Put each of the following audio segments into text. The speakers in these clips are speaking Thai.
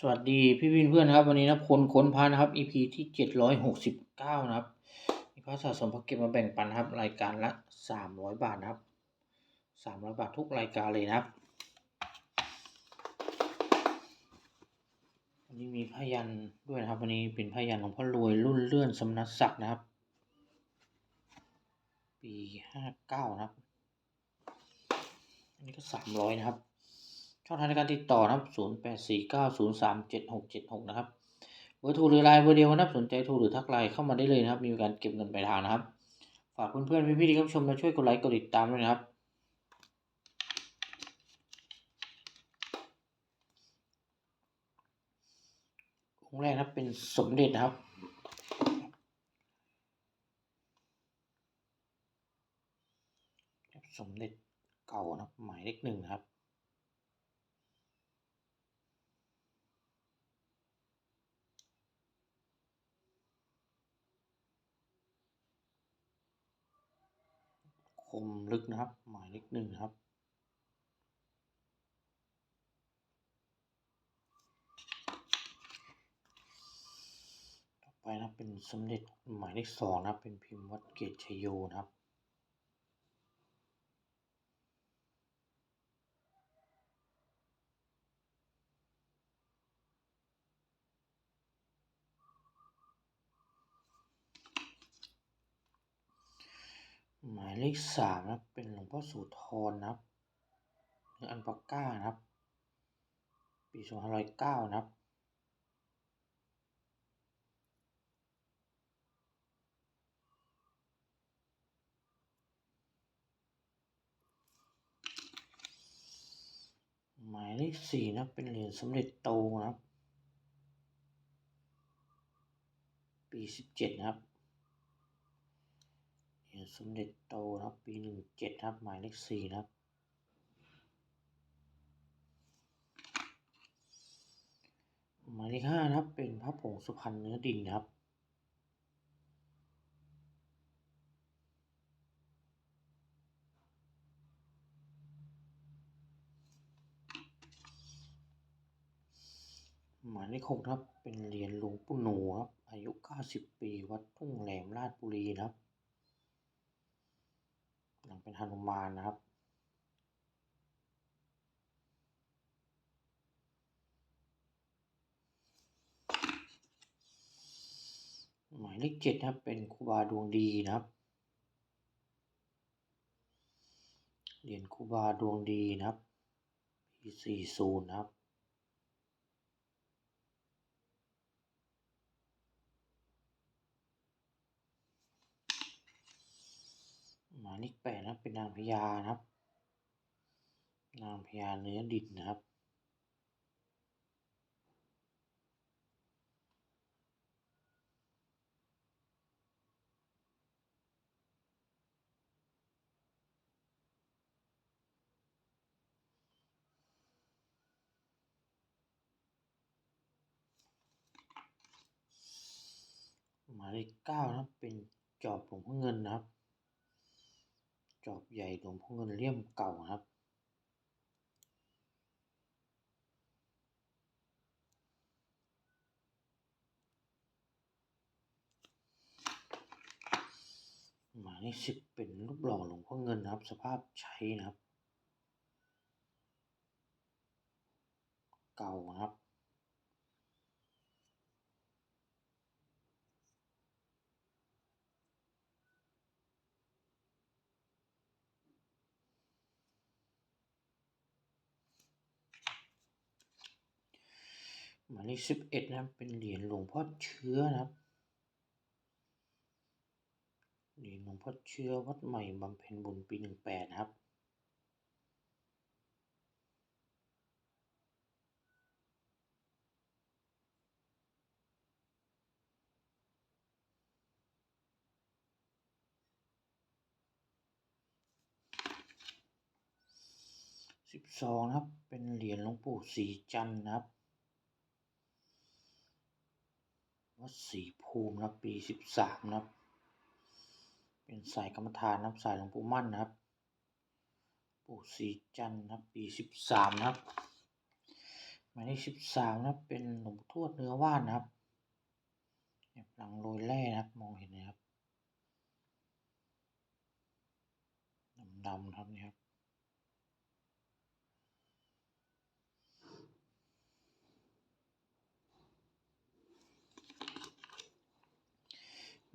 สวัสดีพี่วินเพื่อนครับ วันนี้นะพลค้นพานะครับ EP ที่เจ็ดร้อยหกสิบเก้านะครับมีพระสะสมพักเก็บมาแบ่งปันครับ รายการละสามร้อยบาทนะครับสามร้อยบาททุกรายการเลยนะครับวันนี้มีพยันด้วยนะครับ วันนี้เป็นพยันของพ่อรวยรุ่นเลื่อนสำนักศักดิ์นะครับ ปีห้าเก้านะครับ อันนี้ก็สามร้อยนะครับ ช่องทางในการติดต่อนะครับ 0 8 4 9 0 3 7 6 7 6 นะครับ เบอร์โทรหรือไลน์เบอร์เดียวนะครับ สนใจโทรหรือทักไลน์เข้ามาได้เลยนะครับ มีการเก็บเงินปลายทางนะครับ ฝากเพื่อนๆพี่ๆที่เข้าชมมาช่วยกดไลค์กดติดตามด้วยนะครับ องค์แรกนะครับเป็นสมเด็จนะครับสมเด็จเก่านะครับหมายเลขหนึ่งนะครับ ค มลึกนะครับ หมายเลขหนึ่งครับ ต่อไปนะเป็นสมเด็จหมายเลขสองนะเป็นพิมพ์วัดเกตชโยนะครับ หมายเลขสามนะครับ เป็นหลวงพ่อโสุธรนะครับเนื้ออันปาก้านะครับ ปีสองพันร้อยเก้านะครับ หมายเลขสี่นะเป็นเหรียญสมเด็จโตนะครับ ปีสิบเจ็ดนะครับ สมเด็จโตครับปีหนึ่งเจ็ดครับหมายเลขสี่ครับหมายเลขห้านะครับ เป็นพระผงสุพรรณเนื้อดินครับหมายเลขหกครับ เป็นเหรียญหลวงปู่หนูครับ อายุเก้าสิบปี วัดทุ่งแหลมราชบุรีครับ หลังเป็นฮนุมานนะครับหมายเลขเจ็ดนะครับ เป็นครูบาดวงดีนะครับ เหรียญครูบาดวงดีนะครับปีสี่ศูนย์นะครับ หมา ยเลขแปดนะครับ เป็นนางพญานะครับ นางพญาเนื้อดินนะครับหมายเลขเก้านะครับ เป็นจอบหลวงเงินนะครับ จอบใหญ่หลวงพ่อเงินเลี่ยมเก่าครับ หมายเลขสิบเป็นรูปหล่อหลวงพ่อเงินนะครับ สภาพใช้นะครับ เก่านะครับ หมายเลขสิบเอ็ดนะครับ เป็นเหรียญหลวงพ่อเชื้อนะครับ เหรียญหลวงพ่อเชื้อวัดใหม่บำเพ็ญบุญปีหนึ่งแปดนะครับสิบสองนะครับ เป็นเหรียญหลวงปู่ศรีจันทร์นะครับ วัดศรีภูมินะปีสิบสามนะครับ เป็นสายกรรมฐานนะสายหลวงปู่มั่นนะครับ ปู่ศรีจันทร์นะปีสิบสามนะครับมายเลขสิบสามนะเป็นหลวงทวดเนื้อว่านนะครับเนี่ยหลังโรยแร่นะครับมองเห็นนะครับดำๆครับนี่ครับ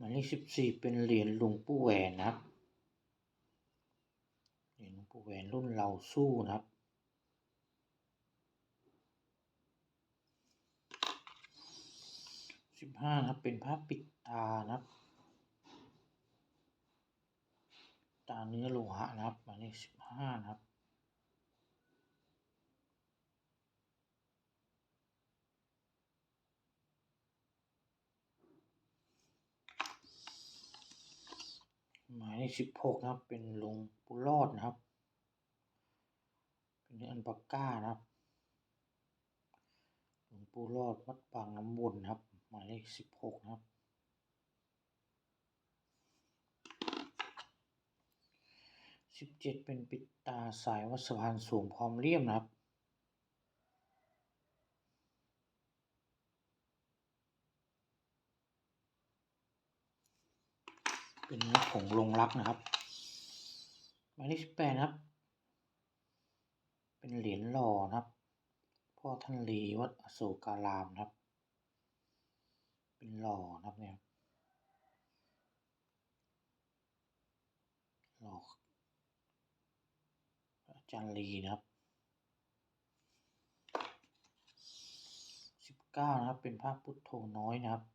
มายเลขสิบสี่เป็นเหรียญหลวงปู่แหวนนะครับ เหรียญหลวงปู่แหวนรุ่นเราสู้นะครับสิบห้านะครับเป็นผ้าปิดตานะครับ ตาเนื้อโลหะนะครับหมายเลขสิบห้านะครับ หมายเลขสิบหกนะครับ เป็นหลวงปู่รอดนะครับ เป็นอันปาก้านะครับหลวงปู่รอดวัดปางน้ำวนครับ หมายเลขสิบหกนะครับ สิบเจ็ดเป็นปิดตาสายวัดสะพานสูงพร้อมเลี่ยมนะครับ เป็นเนื้อผงลงรักนะครับหมายเลขสิบแปดนครับ เป็นเหรียญหล่อนะครับ พ่อท่านลีวัดอโศการามนะครับ เป็นหล่อนะครับเนี่ยหล่ออาจารย์ลีนะครับสิบเก้านะครับ เป็นภาพพุทโธน้อยนะครับ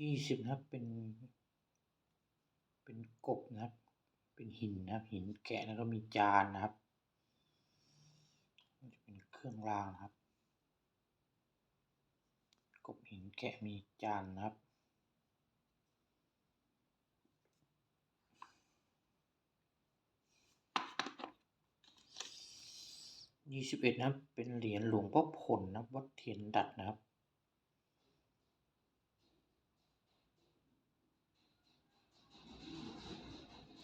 ยี่สิบนะครับ เป็น เป็นกบนะครับ เป็นหินนะครับ หินแกะแล้วก็มีจานนะครับมันจะเป็นเครื่องรางนะครับ กบหินแกะมีจานนะครับ ยี่สิบเอ็ดนะครับ เป็นเหรียญหลวงพ่อผลนะวัดเทียนดัดนะครับ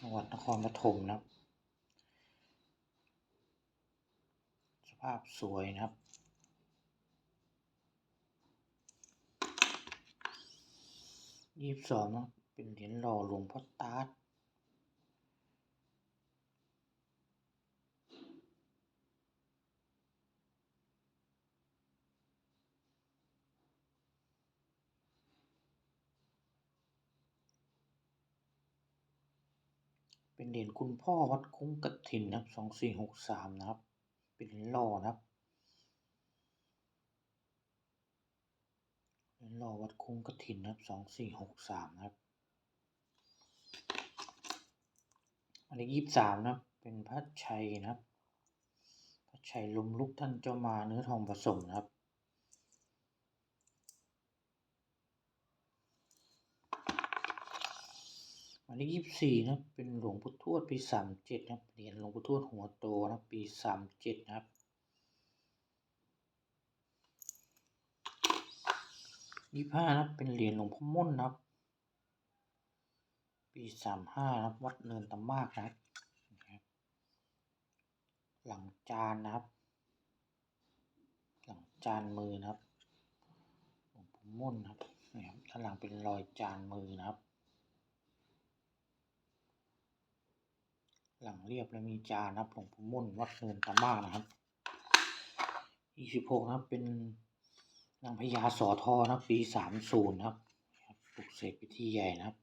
จังหวัดนครปฐมนะครับ สภาพสวยนะครับยี่สิบสองนะเป็นเหรียญหล่อหลวงพ่อตาด เป็นเหรียญคุณพ่อวัดคุ้งกระถินนะครับสองสี่หกสามนะครับ เป็นเหรียญหล่อนะครับ เหรียญหล่อวัดคุ้งกระถินนะครับสองสี่หกสามนะครับ อันนี้ยี่สิบสามนะครับ เป็นพระชัยนะครับ พระชัยลมลุกท่านเจ้ามาเนื้อทองผสมนะครับ อันนี้ยี่สี่นะเป็นหลวงพุททวดปีสามเจ็ดนะเหรียญหลวงพุททวดหัวโตนะปีสามเจ็ดนะครับยี่ห้านะเป็นเหรียญหลวงพ่อม่นนะครับ ปีสามห้านะวัดเนินตะมากนะครับหลังจานนะครับ หลังจานมือนะครับหลวงพ่อม่นนะครับนะครับด้านหลังเป็นรอยจานมือนะครับ หลังเรียบแล้วมีจานนะครับหลวงพ่ม่นวัดเนินตะมากนะครับยี่สิบหกนะครับเป็นนางพญาสอทอนะปีสามศูนย์นะครับปลุกเสกพิธีใหญ่นะครับ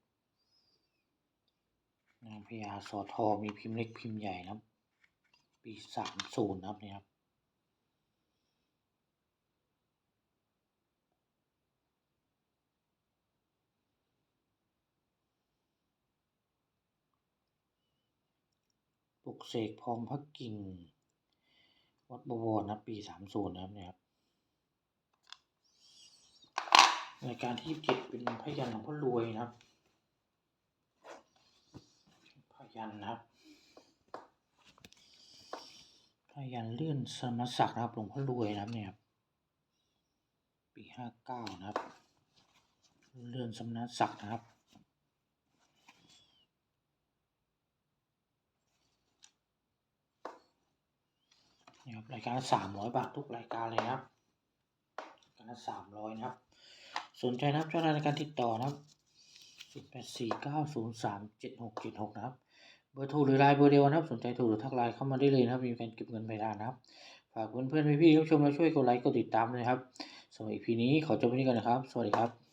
นางพญาสอทอมีพิมพ์เล็กพิมพ์ใหญ่นะครับ ปีสามศูนย์นะครับนี่ครับ ลุกเสกพร้อมพระกิ่ง วัดบวรนะปีสามศูนย์นะครับเนี่ยครับรายการที่เจ็ดเป็นพยันหลวงพ่อรวยนะครับพยันนะครับพยันเลื่อนสมณศักดิ์นะครับหลวงพ่อรวยนะครับเนี่ยครับปีห้าเก้านะครับ เลื่อนสมณศักดิ์นะครับ นะครับรายการสามร้อยบาททุกรายการเลยนะครับรายการละสามร้อยนะครับ สนใจนะครับช่องทางการติดต่อนะครับศูนย์แปดสี่เก้าศูนย์สามเจ็ดหกเจ็ดหกนะครับ เบอร์โทรหรือไลน์เบอร์เดียวนะครับ สนใจโทรหรือทักไลน์เข้ามาได้เลยนะครับ มีการเก็บเงินปลายทางนะครับ ฝากเพื่อนๆพี่ๆที่รับชมและช่วยกดไลค์กดติดตามด้วยครับสำหรับอีพีนี้ขอจบไว้ที่นี่ก่อนนะครับ สวัสดีครับ